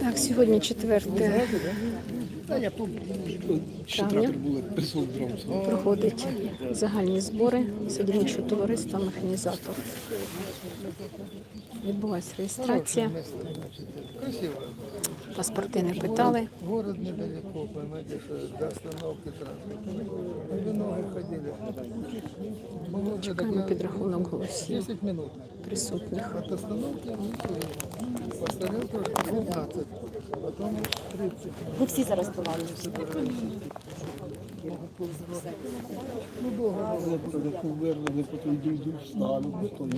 Так, сьогодні 4 Та я помню, що Травня. проходять загальні збори садівничого товариства механізатор. Відбулася реєстрація, Красиво паспорти не питали. Город недалеко, понимаете, что до остановки транспорта. Мы ноги ходили. Было уже Чекаємо такое підрахунок голосів 10 минут. присутніх. От остановки мы Поставил тоже 15, потом 30. Ви всі зараз товариші. Ну, долго было. Повернили, потім дійду, встану, потім.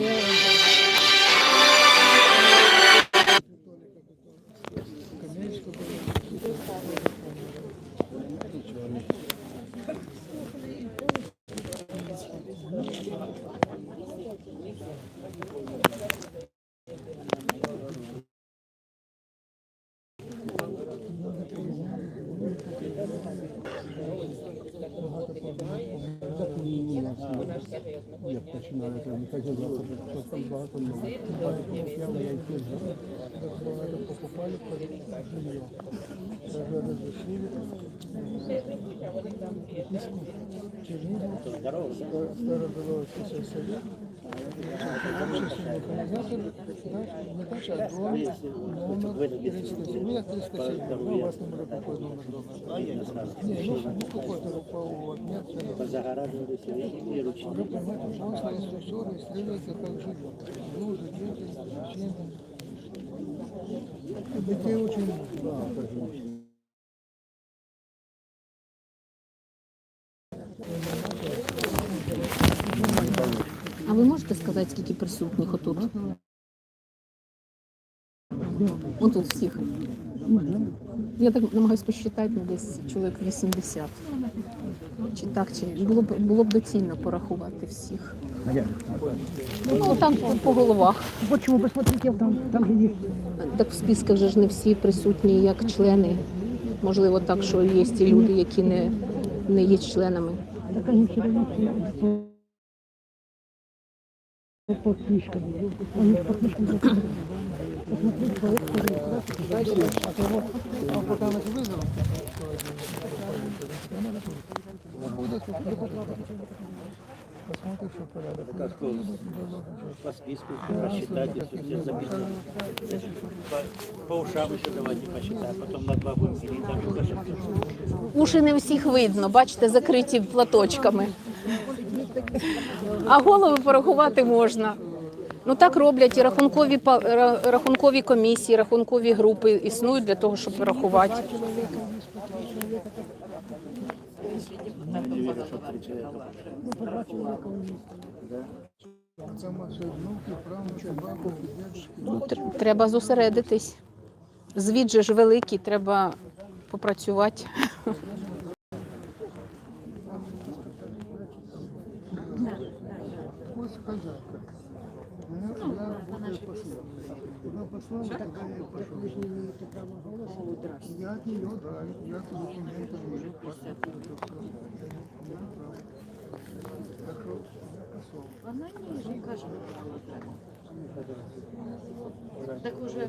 Починали, то не так казати, що там багато людей. Я йти Багато покупали под жилье. Даже разрешили. Чернигов, Старобеловский сельсовет. Общественный механизатор, да, не так, а дом, номер 307. Ну, я 307, ну, у вас не может какой номер дома. Не, ну, ну какой-то руковод, нет, нет. Вы понимаете, пожалуйста, если все регистрируется как жилье. Мужа, дети, мужчины. Детей очень можете сказати, скільки присутніх отут? Отут всіх. Я так намагаюся посчитати, ну, десь чоловік 80. Чи так, чи було б було б доцільно порахувати всіх. Ну там по, по головах. Почему? Посмотрите, там, там есть. Так в списках же ж не всі присутні як члени. Можливо, так, що є ті люди, які не, не є членами. Так все равно по списку посчитать, если все записано. По, ушам еще давайте посчитаем, потом на два будем делить, Уші не всіх видно, бачите, закриті платочками. А голови порахувати можна. Ну так роблять і рахункові рахункові комісії, рахункові групи існують для того, щоб рахувати. Ну, Треба зосередитись. Звіт же ж великий, треба попрацювати. Куда послал, туда я и пошел. Я от нее, да, я от документов вижу, паспорт, это все. Я прав. Так что я посол. Вона ні, жінка ж Так уже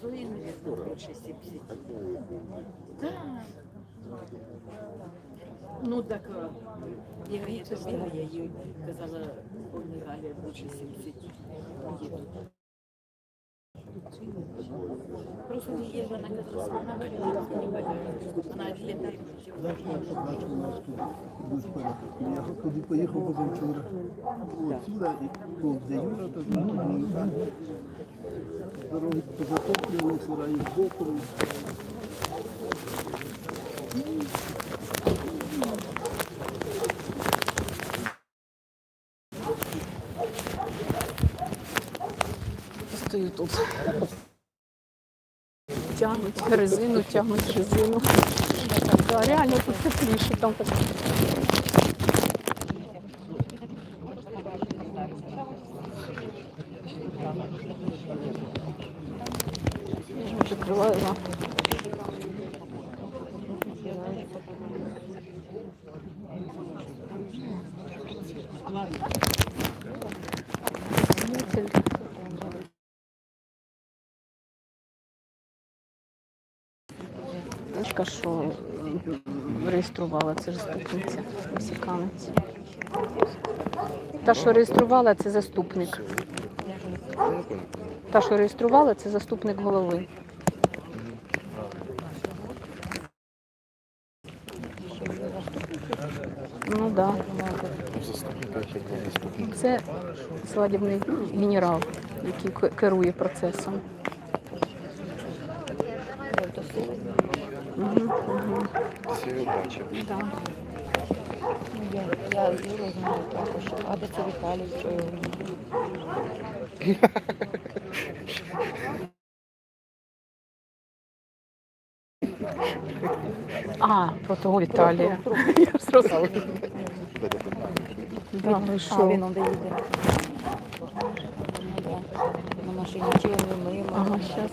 Зої, наверное, більше 70. Да. Ну так, е, я, я, тобі, я їй казала, повні Галя більше 70. Просто її вона казала, вона вона літає. Бачу, у нас тут будуть. Я туди поїхав позавчора. Отсюда і по де Юра, то. Дороги позатоплювали, сараї боком. Стою тут. Тягнуть резину, тягнуть резину. Да, реально тут тепліше, там так. Закриваю лампу. Жінка, що реєструвала, це заступниця мексиканець. Та, що реєструвала, це заступник. Та, що реєструвала, це заступник голови. Ну так. Да. Це свадібний генерал, який керує процесом. Да. Я, я Юру знаю також. А де це Віталій, що його? А, про того Віталія. Я зрозуміла. Да, А, що? він он де їде. Ну. На машині чи він мимо. Ага, щас.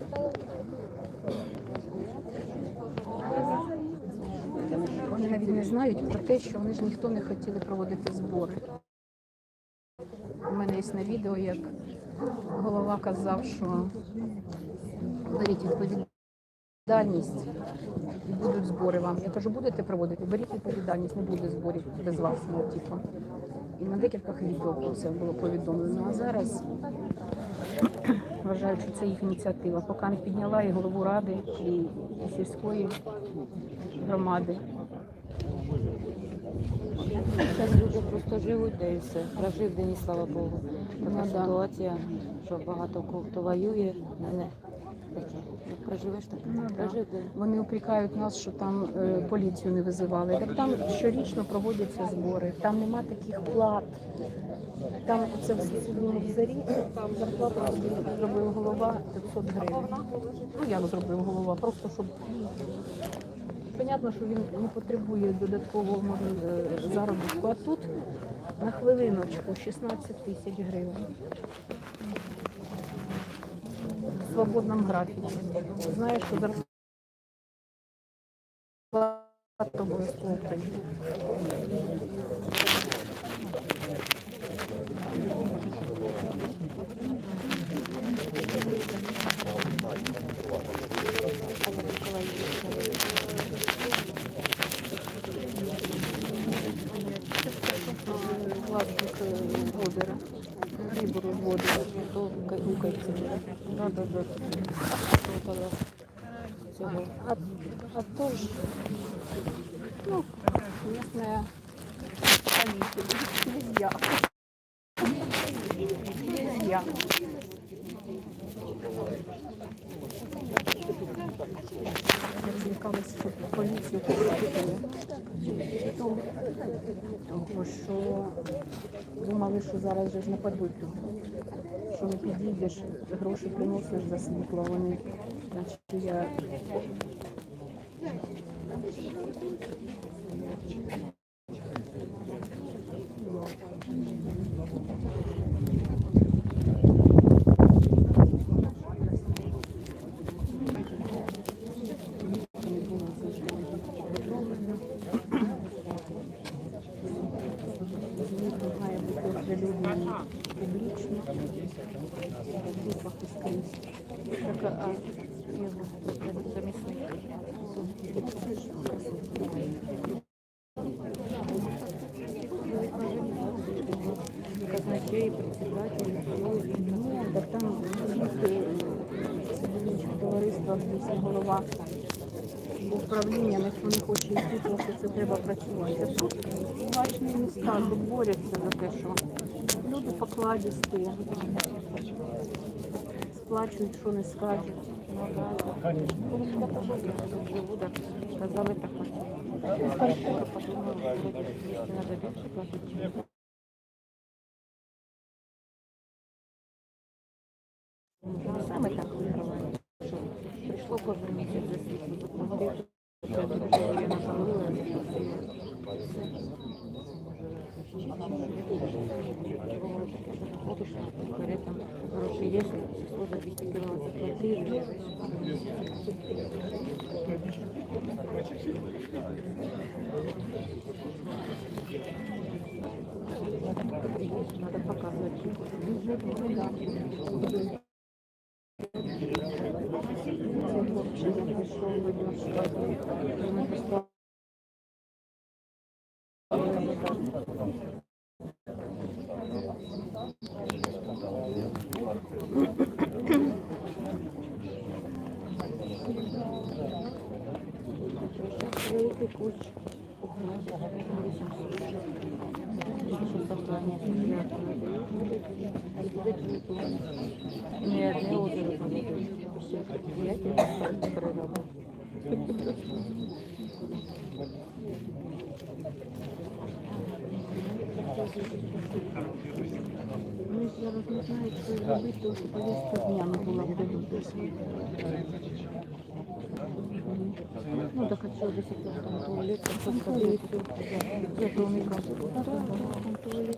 знають про те, що вони ж ніхто не хотіли проводити збори. У мене є на відео, як голова казав, що беріть відповідальність і будуть збори вам. Я кажу, будете проводити, беріть відповідальність, не буде зборів без вас, ну, типу. І на декількох відео це було повідомлено. А зараз вважаю, що це їх ініціатива. Поки не підняла і голову ради, і сільської громади. Зараз люди просто живуть, де і все. Прожив день, і слава Богу. Така Ну, да. ситуація, що багато кого хто воює, мене таке. Ну, Проживеш так, Ну, да. прожив день. Вони упрекають нас, що там е, поліцію не визивали. Так там щорічно проводяться збори, там нема таких плат. Там це в сусідньому зарі, там зарплата собі зробив голова 500 гривень. Ну як зробив голова, просто щоб. Понятно, що він не потребує додаткового е, заробітку. А тут на хвилиночку 16 тисяч гривень. В свободному графіці. Знаєш, що зарплата обов'язково е, озера. Рибу розводить. То гукається. Да, да, да. Цього. А, а то ж, ну, местная полиция, нельзя. Нельзя. Розлікалися, що поліцію попросили. Тому що думали, що зараз вже ж нападуть. Що не підійдеш, гроші приносиш за світло, вони, значить, я Андрій председатель ну, так там товариства голова управління, ніхто не хоче йти, тому що це треба працювати. А тут бачні міста тут борються за те, що люди покладісті, сплачують, що не скажуть. Казали так. Саме так. Що місяць за світло заплатити. Я дуже напалила. Ходиш, вперед, там гроші є, число за 200 кілометрів заплатили. Надо показывать. Бюджет, ну да. Великий куч. Ні, не озеро буде. Я тебе природа. Ми ж зараз не знають, що робити, тому що повістка дня не була вдалося. Ну, так до сих пор там туалет, там туалет, я как там туалет.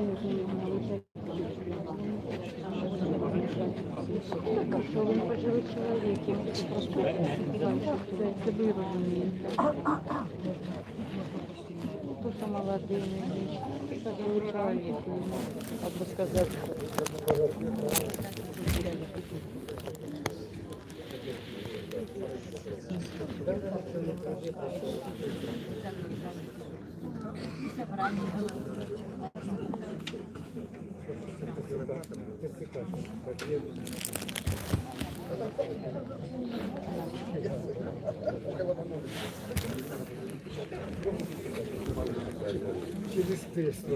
Що він пожилий чоловік, я хочу просто це, ви розумієте. Cristo.